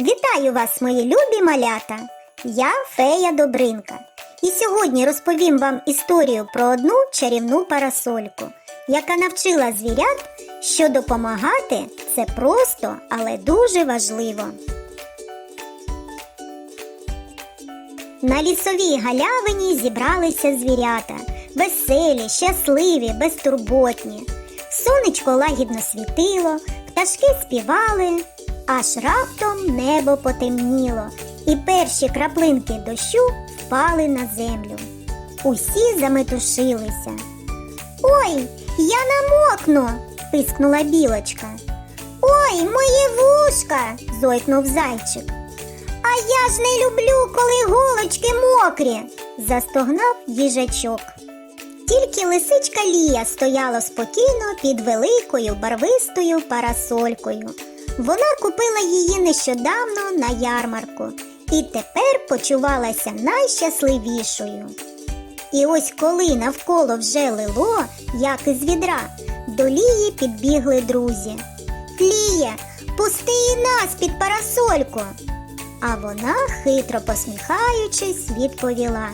Вітаю вас, мої любі малята! Я фея Добринка. І сьогодні розповім вам історію про одну чарівну парасольку, яка навчила звірят, що допомагати це просто, але дуже важливо. На лісовій галявині зібралися звірята, веселі, щасливі, безтурботні. Сонечко лагідно світило, пташки співали, аж раптом небо потемніло, і перші краплинки дощу впали на землю. Усі заметушилися. Ой, я намокну, пискнула білочка. Ой, мої вушка, зойкнув зайчик. А я ж не люблю, коли голочки мокрі, застогнав їжачок. Тільки лисичка Лія стояла спокійно під великою барвистою парасолькою. Вона купила її нещодавно на ярмарку і тепер почувалася найщасливішою. І ось коли навколо вже лило, як із відра, до Лії підбігли друзі. Ліє, пусти і нас під парасольку. А вона, хитро посміхаючись, відповіла: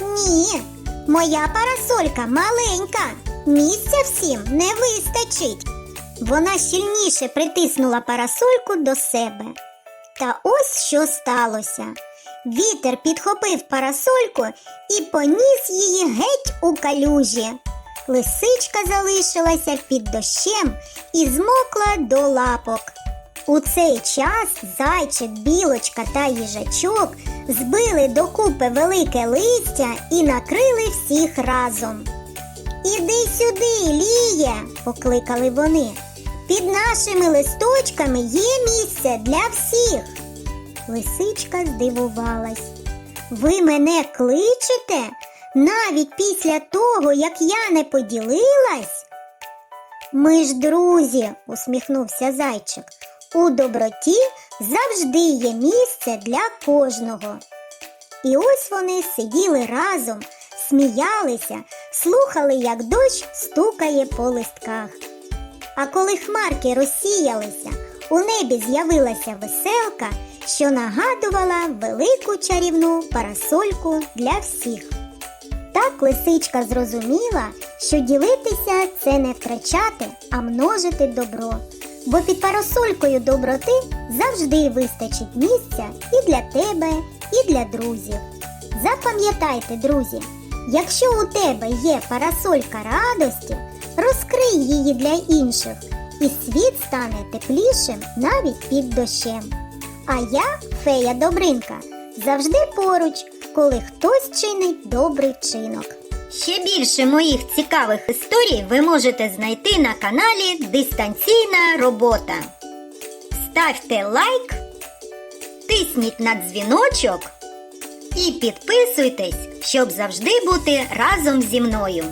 Ні, моя парасолька маленька, місця всім не вистачить. Вона щільніше притиснула парасольку до себе. Та ось що сталося. Вітер підхопив парасольку і поніс її геть у калюжі. Лисичка залишилася під дощем і змокла до лапок. У цей час зайчик, білочка та їжачок збили докупи велике листя і накрили всіх разом. Іди сюди, Ліє, покликали вони. Під нашими листочками є місце для всіх. Лисичка здивувалась. Ви мене кличете навіть після того, як я не поділилась? Ми ж друзі, усміхнувся зайчик. У доброті завжди є місце для кожного. І ось вони сиділи разом, сміялися, слухали, як дощ стукає по листках. А коли хмарки розсіялися, у небі з'явилася веселка, що нагадувала велику чарівну парасольку для всіх. Так лисичка зрозуміла, що ділитися це не втрачати, а множити добро. Бо під парасолькою доброти завжди вистачить місця і для тебе, і для друзів. Запам'ятайте, друзі, якщо у тебе є парасолька радості, розкрий її для інших, і світ стане теплішим навіть під дощем. А я, фея Добринка, завжди поруч, коли хтось чинить добрий вчинок. Ще більше моїх цікавих історій ви можете знайти на каналі Дистанційна робота. Ставте лайк, тисніть на дзвіночок і підписуйтесь, щоб завжди бути разом зі мною.